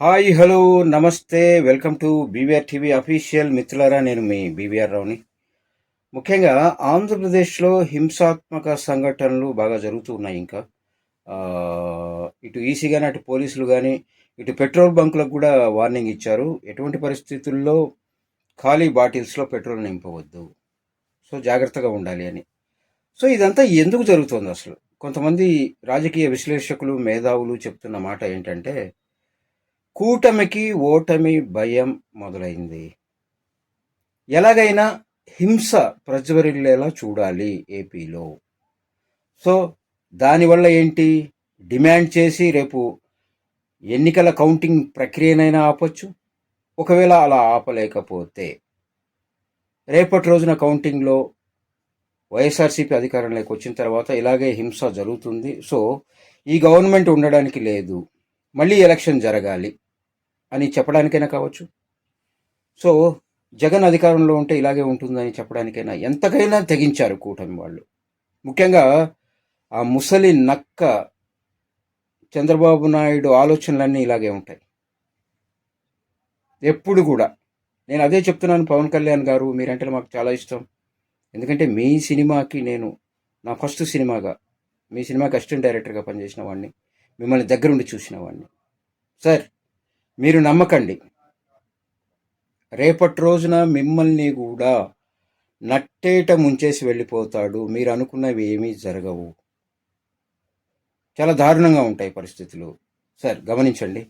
Hi hello నమస్తే welcome to BVR TV official మిత్రులారా నేను మీ బీవీఆర్ రావుని. ముఖ్యంగా ఆంధ్రప్రదేశ్లో హింసాత్మక సంఘటనలు బాగా జరుగుతూ ఉన్నాయి ఇంకా. ఇటు ఈసీ కానీ అటు పోలీసులు కానీ ఇటు పెట్రోల్ బంకులకు కూడా వార్నింగ్ ఇచ్చారు. ఎటువంటి పరిస్థితుల్లో ఖాళీ బాటిల్స్లో పెట్రోల్ నింపవద్దు. సో జాగ్రత్తగా ఉండాలి అని. సో ఇదంతా ఎందుకు జరుగుతుంది అసలు? కొంతమంది రాజకీయ విశ్లేషకులు మేధావులు చెప్తున్న మాట ఏంటంటే కూటమికి ఓటమి భయం మొదలైంది. ఎలాగైనా హింస ప్రజ్వరిల్లేలా చూడాలి ఏపీలో. సో దానివల్ల ఏంటి? డిమాండ్ చేసి రేపు ఎన్నికల కౌంటింగ్ ప్రక్రియనైనా ఆపొచ్చు. ఒకవేళ అలా ఆపలేకపోతే రేపటి రోజున కౌంటింగ్లో వైఎస్ఆర్సీపీ అధికారంలోకి వచ్చిన తర్వాత ఇలాగే హింస జరుగుతుంది. సో ఈ గవర్నమెంట్ ఉండడానికి లేదు. మళ్ళీ ఎలక్షన్ జరగాలి. అని చెప్పడానికైనా కావచ్చు. సో జగన్ అధికారంలో ఉంటే ఇలాగే ఉంటుందని చెప్పడానికైనా ఎంతకైనా తెగించారు కూటమి వాళ్ళు. ముఖ్యంగా ఆ ముసలి నక్క చంద్రబాబు నాయుడు ఆలోచనలన్నీ ఇలాగే ఉంటాయి. ఎప్పుడు కూడా. నేను అదే చెప్తున్నాను పవన్ కళ్యాణ్ గారు మీరంటే మాకు చాలా ఇష్టం. ఎందుకంటే మీ సినిమాకి నేను నా ఫస్ట్ సినిమాగా మీ సినిమాకి అసిస్టెంట్ డైరెక్టర్గా పనిచేసిన వాడిని మిమ్మల్ని దగ్గరుండి చూసిన వాడిని. సార్ మీరు నమ్మకండి. రేపటి రోజున మిమ్మల్ని కూడా నట్టేట ముంచేసి వెళ్ళిపోతాడు. మీరు అనుకున్నవి ఏమీ జరగవు. చాలా దారుణంగా ఉంటాయి పరిస్థితులు. సార్ గమనించండి.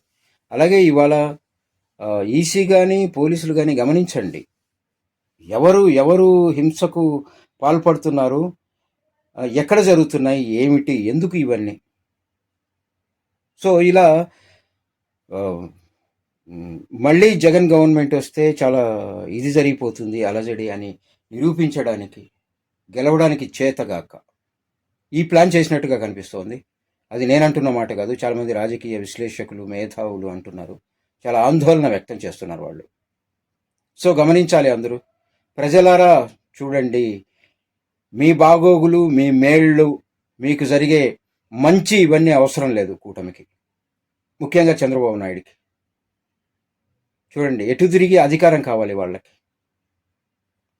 అలాగే ఇవాళ ఈసీ కానీ పోలీసులు కానీ గమనించండి. ఎవరు ఎవరు హింసకు పాల్పడుతున్నారు? ఎక్కడ జరుగుతున్నాయి? ఏమిటి? ఎందుకు ఇవన్నీ? సో ఇలా మళ్ళీ జగన్ గవర్నమెంట్ వస్తే చాలా ఇది జరిగిపోతుంది అలజడి అని నిరూపించడానికి గెలవడానికి చేతగాక. ఈ ప్లాన్ చేసినట్టుగా కనిపిస్తోంది. అది నేనంటున్న మాట కాదు చాలామంది రాజకీయ విశ్లేషకులు మేధావులు అంటున్నారు. చాలా ఆందోళన వ్యక్తం చేస్తున్నారు వాళ్ళు. సో గమనించాలి అందరూ. ప్రజలారా చూడండి. మీ బాగోగులు మీ మేళ్ళు మీకు జరిగే మంచి ఇవన్నీ అవసరం లేదు కూటమికి. ముఖ్యంగా చంద్రబాబు నాయుడికి. చూడండి ఎటు తిరిగి అధికారం కావాలి వాళ్ళకి?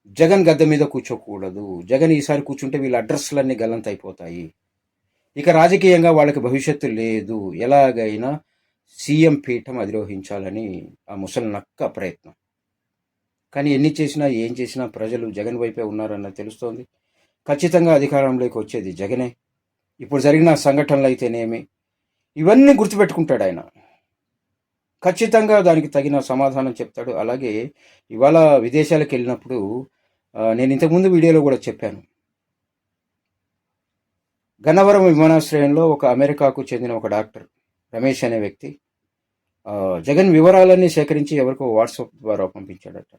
జగన్ గద్దె మీద కూర్చోకూడదు. జగన్ ఈసారి కూర్చుంటే వీళ్ళ అడ్రస్లన్నీ గల్లంతైపోతాయి. ఇక రాజకీయంగా వాళ్ళకి భవిష్యత్తు లేదు. ఎలాగైనా సీఎం పీఠం అధిరోహించాలని ఆ ముసలి నక్క ప్రయత్నం. కానీ ఎన్ని చేసినా ఏం చేసినా ప్రజలు జగన్ వైపే ఉన్నారన్న తెలుస్తోంది. ఖచ్చితంగా అధికారంలోకి వచ్చేది జగనే. ఇప్పుడు జరిగిన సంఘటనలు అయితేనేమి? ఇవన్నీ గుర్తుపెట్టుకుంటాడు ఆయన. ఖచ్చితంగా దానికి తగిన సమాధానం చెప్తాడు. అలాగే ఇవాళ విదేశాలకు వెళ్ళినప్పుడు నేను ఇంతకుముందు వీడియోలో కూడా చెప్పాను. గన్నవరం విమానాశ్రయంలో ఒక అమెరికాకు చెందిన ఒక డాక్టర్ రమేష్ అనే వ్యక్తి జగన్ వివరాలన్నీ సేకరించి ఎవరికో వాట్సాప్ ద్వారా పంపించాడట.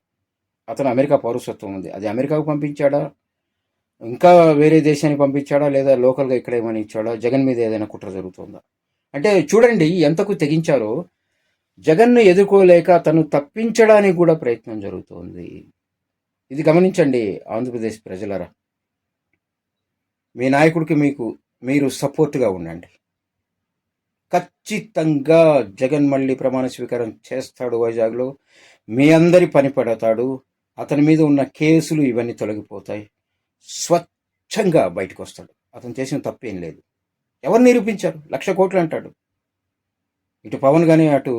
అతను అమెరికా పౌరసత్వం ఉంది. అది అమెరికాకు పంపించాడా? ఇంకా వేరే దేశానికి పంపించాడా? లేదా లోకల్గా ఇక్కడ ఏమైనా ఇచ్చాడా? జగన్ మీద ఏదైనా కుట్ర జరుగుతుందా? అంటే చూడండి ఎంతకు తెగించారో జగన్ను ఎదుర్కోలేక తను తప్పించడానికి కూడా ప్రయత్నం జరుగుతోంది. ఇది గమనించండి ఆంధ్రప్రదేశ్ ప్రజలరా. మీ నాయకుడికి మీకు మీరు సపోర్ట్గా ఉండండి. ఖచ్చితంగా జగన్ మళ్ళీ ప్రమాణ స్వీకారం చేస్తాడు వైజాగ్లో. మీ అందరి పని పడతాడు. అతని మీద ఉన్న కేసులు ఇవన్నీ తొలగిపోతాయి. స్వచ్ఛంగా బయటకు వస్తాడు అతను చేసిన తప్పేం లేదు. ఎవరు నిరూపించారు? లక్ష కోట్లు అంటాడు. ఇటు పవన్ కానీ అటు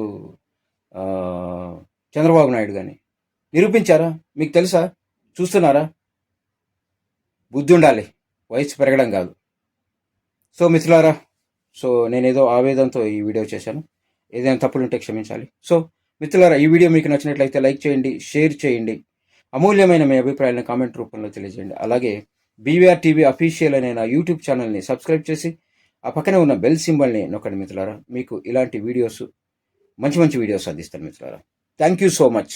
చంద్రబాబు నాయుడు కానీ నిరూపించారా? మీకు తెలుసా? చూస్తున్నారా? బుద్ధి ఉండాలి. వయసు పెరగడం కాదు. సో మిత్రులారా సో నేనేదో ఆవేదంతో ఈ వీడియో చేశాను. ఏదైనా తప్పులుంటే క్షమించాలి. సో మిత్రులారా ఈ వీడియో మీకు నచ్చినట్లయితే లైక్ చేయండి షేర్ చేయండి. అమూల్యమైన మీ అభిప్రాయాలను కామెంట్ రూపంలో తెలియజేయండి. అలాగే బీవీఆర్ టీవీ అఫీషియల్ అనే నా యూట్యూబ్ ఛానల్ని సబ్స్క్రైబ్ చేసి ఆ పక్కనే ఉన్న బెల్ సింబల్ని నొక్కండి మిత్రులారా. మీకు ఇలాంటి వీడియోస్ మంచి మంచి వీడియోస్ అందిస్తాను మిత్రులారా. Thank you so much